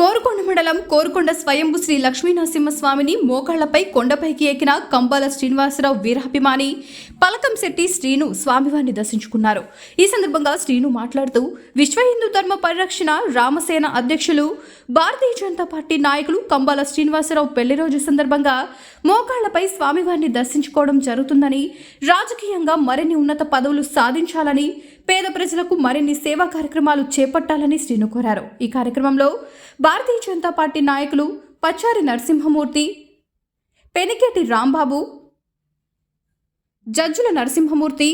కోరుకొండ మండలం కోరుకొండ స్వయంభు శ్రీ లక్ష్మీనరసింహస్వామిని మోకాళ్ళపై కొండపైకి ఎక్కిన కంబాల శ్రీనివాసరావు వీరాభిమాని పలకం శెట్టి శ్రీను స్వామివారిని దర్శించుకున్నారు. ఈ సందర్భంగా శ్రీను మాట్లాడుతూ విశ్వ హిందూ ధర్మ పరిరక్షణ రామసేన అధ్యక్షులు భారతీయ జనతా పార్టీ నాయకులు కంబాల శ్రీనివాసరావు పెళ్ళి రోజు సందర్భంగా మోకాళ్ళపై స్వామివారిని దర్శించుకోవడం జరుగుతుందని రాజకీయంగా మరిన్ని ఉన్నత పదవులు సాధించాలని పేద ప్రజలకు మరిన్ని సేవా కార్యక్రమాలు చేపట్టాలని శ్రీను కోరారు. ఈ కార్యక్రమంలో భారతీయ జనతా పార్టీ నాయకులు పచ్చారి నరసింహమూర్తి పెనికేటి రాంబాబు జడ్జుల నరసింహమూర్తి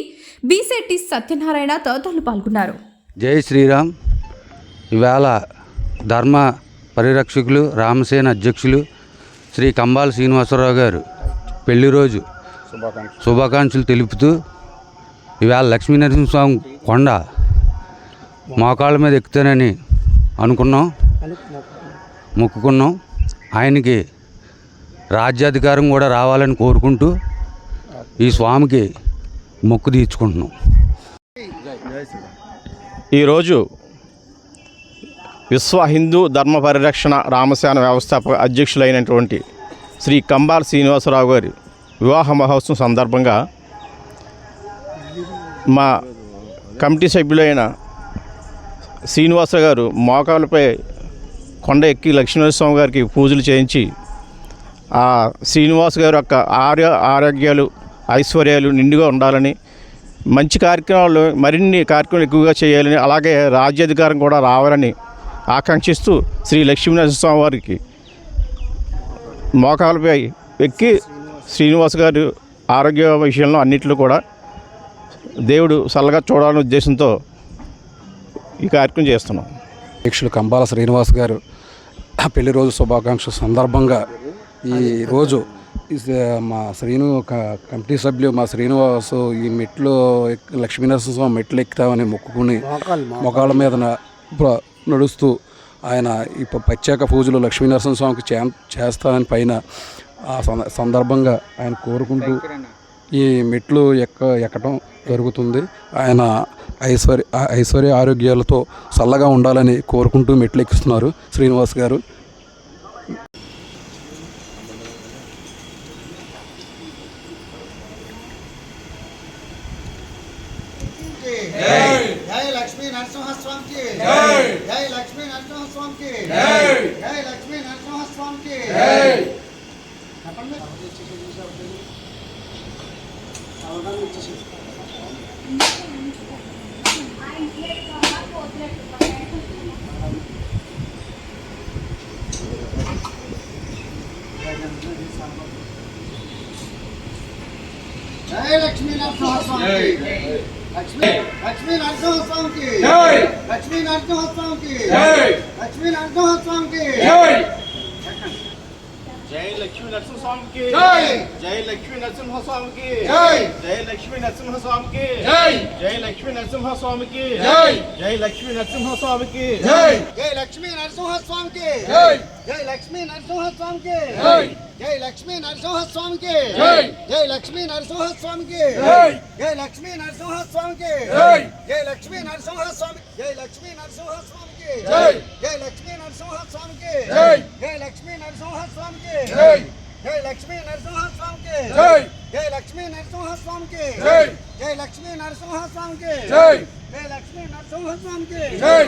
బీసెట్టి సత్యనారాయణ తదితరులు పాల్గొన్నారు. జై శ్రీరామ్. ఇవాళ ధర్మ పరిరక్షకులు రామసేన అధ్యక్షులు శ్రీ కంబాల శ్రీనివాసరావు గారు పెళ్ళి రోజు శుభాకాంక్షలు తెలుపుతూ ఇవాళ లక్ష్మీనరసింహస్వామి కొండ మోకాళ్ళ మీద ఎక్కుతానని అనుకున్నాం. మొక్కుకున్నాం. ఆయనకి రాజ్యాధికారం కూడా రావాలని కోరుకుంటూ ఈ స్వామికి మొక్కు తీర్చుకుంటున్నాం. ఈరోజు విశ్వ హిందూ ధర్మ పరిరక్షణ రామసేన వ్యవస్థాపక అధ్యక్షులైనటువంటి శ్రీ కంబాల్ శ్రీనివాసరావు గారి వివాహ మహోత్సవం సందర్భంగా మా కమిటీ సభ్యులైన శ్రీనివాస గారు మోకాలపై కొండ ఎక్కి లక్ష్మీనరస్వామి గారికి పూజలు చేయించి ఆ శ్రీనివాస్ గారి యొక్క ఆర్య ఆరోగ్యాలు ఐశ్వర్యాలు నిండుగా ఉండాలని మంచి కార్యక్రమాలు మరిన్ని కార్యక్రమాలు ఎక్కువగా చేయాలని అలాగే రాజ్యాధికారం కూడా రావాలని ఆకాంక్షిస్తూ శ్రీ లక్ష్మీనరసింహస్వామి వారికి మోకాలపై ఎక్కి శ్రీనివాస్ గారు ఆరోగ్య విషయంలో అన్నింటిలో కూడా దేవుడు చల్లగా చూడాలనే ఉద్దేశంతో ఈ కార్యక్రమం చేస్తున్నాం. అధ్యక్షులు కంబాల శ్రీనివాస్ గారు పెళ్ళి రోజు శుభాకాంక్ష సందర్భంగా ఈ రోజు మా శ్రీను కమిటీ సభ్యులు మా శ్రీనివాసు ఈ మెట్లు ఎక్- లక్ష్మీనరసింహస్వామి మెట్లు ఎక్కుతామని మొక్కుకుని మొకాళ్ళ మీద ప్ర- నడుస్తూ ఆయన ఈ ప్రత్యేక పూజలు లక్ష్మీనరసింహస్వామికి చే చేస్తానని పైన ఆ సందర్భంగా ఆయన కోరుకుంటూ ఈ మెట్లు ఎక్క ఎక్కడం జరుగుతుంది. ఆయన ఐశ్వర్య ఐశ్వర్య ఆరోగ్యాలతో చల్లగా ఉండాలని కోరుకుంటూ మెట్లు ఎక్కిస్తున్నారు శ్రీనివాస్ గారు. జై లక్ష్మీ నరసింహస్వామికి. జై. జై లక్ష్మీ నరసింహస్వామికి. జై. జై లక్ష్మీ నరసింహస్వామికి. జై. చెప్పండి. జై లక్ష్మీ నరసింహస్వామికి. లక్ష్మీ లక్ష్మీ నరసింహస్వామికి. లక్ష్మీ నరసింహస్వామికి. లక్ష్మీ నరసింహస్వామికి జై లక్ష్మీ నరసింహస్వామికి జై. జై లక్ష్మీ నరసింహస్వామికి జై. జై లక్ష్మీ నరసింహస్వామికి జై. జై లక్ష్మీ నరసింహస్వామికి జై. జై లక్ష్మీ నరసింహస్వామికి జై జై లక్ష్మీ నరసింహస్వామికి జై. జై లక్ష్మీ నరసింహస్వామికి జై. జై లక్ష్మీ నరసింహస్వామికి జై. జై లక్ష్మీ నరసింహస్వామికి జై. జై లక్ష్మీ నరసింహస్వామికి జై. జై లక్ష్మీ నరసింహస్వామి జై లక్ష్మీ నరసింహస్వామికి జై. జై లక్ష్మీ నరసింహస్వామికి జై. జై లక్ష్మీ నరసింహస్వామికి జై. జై లక్ష్మీ నరసింహస్వామికి జై. జై లక్ష్మీ నరసింహస్వామికి జై. జై లక్ష్మీ నరసింహస్వామికి జై. జై లక్ష్మీ నరసింహస్వామికి జై.